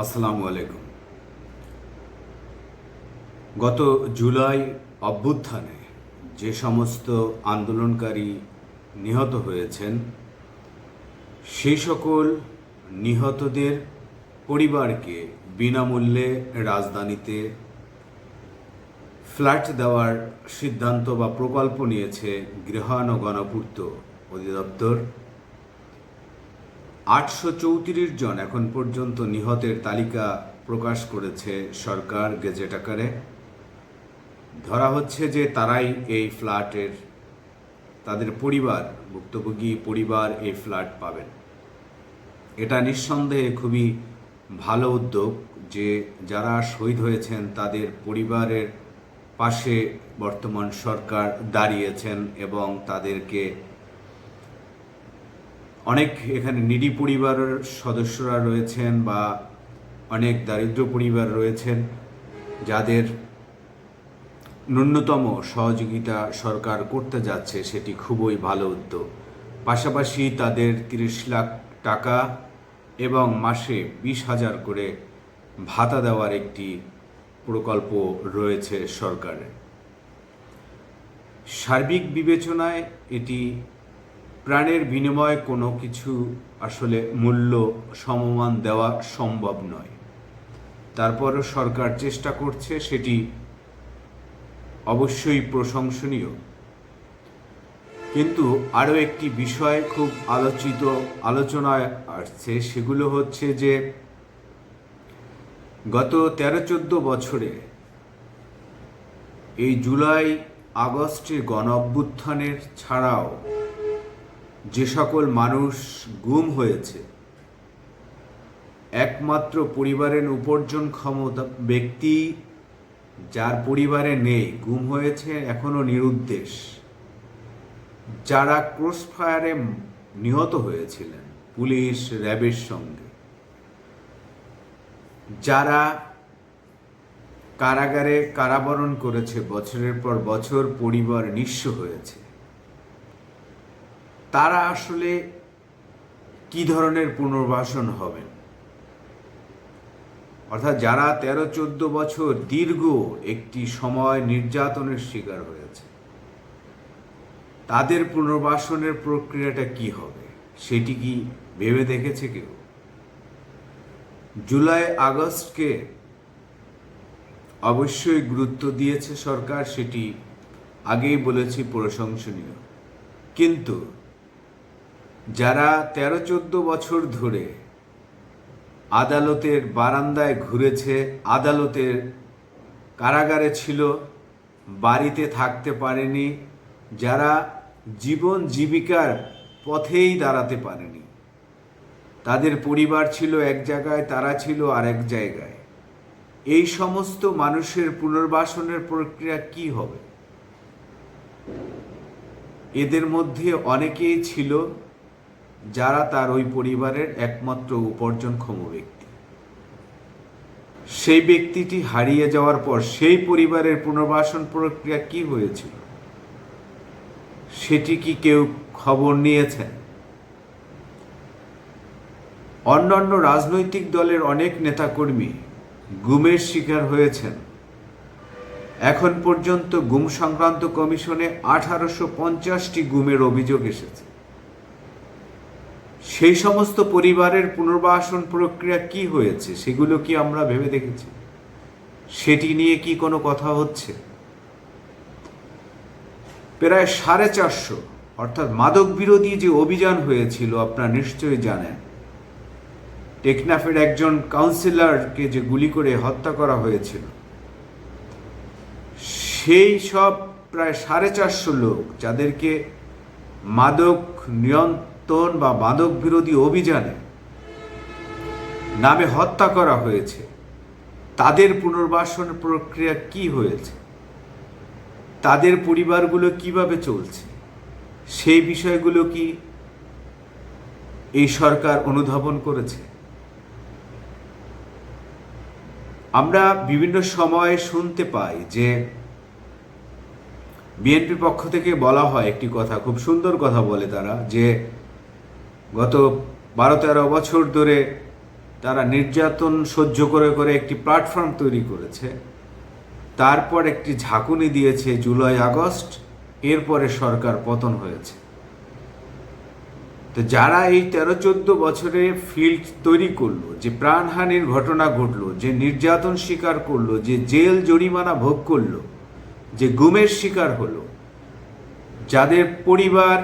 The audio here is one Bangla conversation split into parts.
আসসালামু আলাইকুম। গত জুলাই অভ্যুত্থানে যে সমস্ত আন্দোলনকারী নিহত হয়েছেন, সেই সকল নিহতদের পরিবারকে বিনামূল্যে রাজধানীতে ফ্ল্যাট দেওয়ার সিদ্ধান্ত বা প্রকল্প নিয়েছে গৃহায়ণ গণপূর্ত অধিদপ্তর। আটশো চৌত্রিশ জন এখন পর্যন্ত নিহতের তালিকা প্রকাশ করেছে সরকার গেজেট আকারে। ধরা হচ্ছে যে তারাই এই ফ্ল্যাটের, তাদের পরিবার, ভুক্তভোগী পরিবার এই ফ্ল্যাট পাবেন। এটা নিঃসন্দেহে খুবই ভালো উদ্যোগ যে যারা শহীদ হয়েছেন তাদের পরিবারের পাশে বর্তমান সরকার দাঁড়িয়েছেন এবং তাদেরকে অনেক এখানে নিডি পরিবারের সদস্যরা রয়েছেন বা অনেক দারিদ্র পরিবার রয়েছেন, যাদের ন্যূনতম সহযোগিতা সরকার করতে যাচ্ছে, সেটি খুবই ভালো উদ্যোগ। পাশাপাশি তাদের তিরিশ লাখ টাকা এবং মাসে বিশ হাজার করে ভাতা দেওয়ার একটি প্রকল্প রয়েছে সরকারের। সার্বিক বিবেচনায় এটি প্রাণের বিনিময়ে কোনো কিছু আসলে মূল্য, সমমান দেওয়া সম্ভব নয়। তারপরও সরকার চেষ্টা করছে, সেটি অবশ্যই প্রশংসনীয়। কিন্তু আরও একটি বিষয় খুব আলোচিত, আলোচনায় আসছে, সেগুলো হচ্ছে যে গত তেরো চোদ্দ বছরে এই জুলাই আগস্টে গণ অভ্যুত্থানের ছাড়াও যে সকল মানুষ গুম হয়েছে, একমাত্র পরিবারের উপার্জন ক্ষমতা ব্যক্তি যার পরিবারে নেই, গুম হয়েছে এখনও নিরুদ্দেশ। যারা ক্রস ফায়ারে নিহত হয়েছিলেন, পুলিশ, র্যাবের সঙ্গে। যারা কারাগারে কারাবরণ করেছে, বছরের পর বছর পরিবার নিঃস্ব হয়েছে। তারা আসলে কি ধরনের পুনর্বাসন হবেন? অর্থাৎ যারা তেরো চোদ্দ বছর দীর্ঘ একটি সময় নির্যাতনের শিকার হয়েছে, তাদের পুনর্বাসনের প্রক্রিয়াটা কি হবে? সেটি কি ভেবে দেখেছে কেউ? জুলাই আগস্টকে অবশ্যই গুরুত্ব দিয়েছে সরকার, সেটি আগেই বলেছি প্রশংসনীয়। কিন্তু যারা তেরো চোদ্দ বছর ধরে আদালতের বারান্দায় ঘুরেছে, আদালতের কারাগারে ছিল, বাড়িতে থাকতে পারেনি, যারা জীবন জীবিকার পথেই দাঁড়াতে পারেনি। তাদের পরিবার ছিল এক জায়গায়, তারা ছিল আর এক জায়গায়। এই সমস্ত মানুষের পুনর্বাসনের প্রক্রিয়া কি হবে? এদের মধ্যে অনেকেই ছিল যারা তার ওই পরিবারের একমাত্র উপার্জনক্ষম ব্যক্তি। সেই ব্যক্তিটি হারিয়ে যাওয়ার পর সেই পরিবারের পুনর্বাসন প্রক্রিয়া কি হয়েছিল? সেটি কি কেউ খবর নিয়েছেন? অন্যান্য রাজনৈতিক দলের অনেক নেতাকর্মী গুমের শিকার হয়েছেন। এখন পর্যন্ত গুম সংক্রান্ত কমিশনে আঠারোশো পঞ্চাশটি গুমের অভিযোগ এসেছে। সেই সমস্ত পরিবারের পুনর্বাসন প্রক্রিয়া কি হয়েছে সেগুলো কি আমরা ভেবে দেখেছি? সেটি নিয়ে কি কোনো কথা হচ্ছে? প্রায় সাড়ে চারশো, অর্থাৎ মাদক বিরোধী যে অভিযান হয়েছিল, আপনারা নিশ্চয়ই জানেন। টেকনাফের একজন কাউন্সিলরকে যে গুলি করে হত্যা করা হয়েছিল, সেই সব প্রায় সাড়ে চারশো লোক যাদেরকে মাদক নিয়ন্ত্রণ বা মাদক বিরোধী অভিযানে নামে হত্যা করা হয়েছে। তাদের পুনর্বাসন প্রক্রিয়া কি হয়েছে? তাদের পরিবারগুলো কীভাবে চলছে? সেই বিষয়গুলো কি এই সরকার অনুধাবন করেছে? আমরা বিভিন্ন সময়ে শুনতে পাই যে বিএনপির পক্ষ থেকে বলা হয় একটি কথা, খুব সুন্দর কথা বলে তারা, যে গত বারো তেরো বছর ধরে তারা নির্যাতন সহ্য করে করে একটি প্ল্যাটফর্ম তৈরি করেছে। তারপর একটি ঝাঁকুনি দিয়েছে জুলাই আগস্ট, এরপরে সরকার পতন হয়েছে। তো যারা এই তেরো চোদ্দ বছরে ফিল্ড তৈরি করল, যে প্রাণহানির ঘটনা ঘটলো, যে নির্যাতন স্বীকার করল, যে জেল জরিমানা ভোগ করল, যে গুমের শিকার হলো, যাদের পরিবার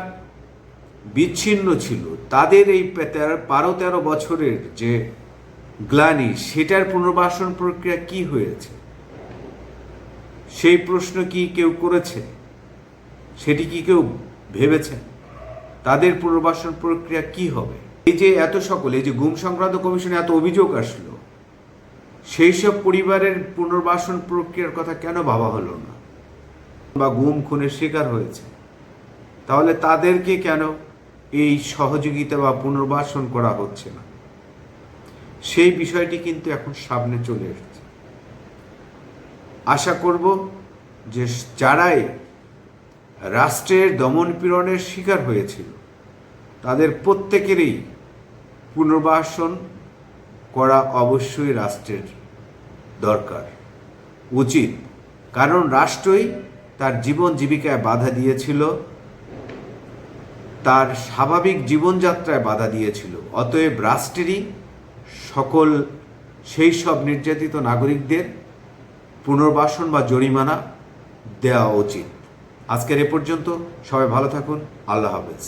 বিচ্ছিন্ন ছিল। তাদের এই বারো, তেরো বছরের যে গ্লানি, সেটার পুনর্বাসন প্রক্রিয়া কি হয়েছে? সেই প্রশ্ন কি কেউ করেছে? সেটি কি কেউ ভেবেছেন তাদের পুনর্বাসন প্রক্রিয়া কি হবে? এই যে এত সকল, এই যে গুম সংক্রান্ত কমিশনে এত অভিযোগ আসলো, সেই সব পরিবারের পুনর্বাসন প্রক্রিয়ার কথা কেন ভাবা হলো না? বা গুম, খুনের শিকার হয়েছে। তাহলে তাদেরকে কেন এই সহযোগিতা বা পুনর্বাসন করা হচ্ছে না। সেই বিষয়টি কিন্তু এখন সামনে চলে এসেছে। আশা করব যে যারাই রাষ্ট্রের দমন পীড়নের শিকার হয়েছিল, তাদের প্রত্যেকেরই পুনর্বাসন করা অবশ্যই রাষ্ট্রের দরকার, উচিত। কারণ রাষ্ট্রই তার জীবন জীবিকায় বাধা দিয়েছিল তার স্বাভাবিক জীবনযাত্রায় বাধা দিয়েছিল। অতএব রাষ্ট্রেরই সকল সেই সব নির্যাতিত নাগরিকদের পুনর্বাসন বা জরিমানা দেওয়া উচিত। আজকের এ পর্যন্ত সবাই ভালো থাকুন। আল্লাহ হাফেজ।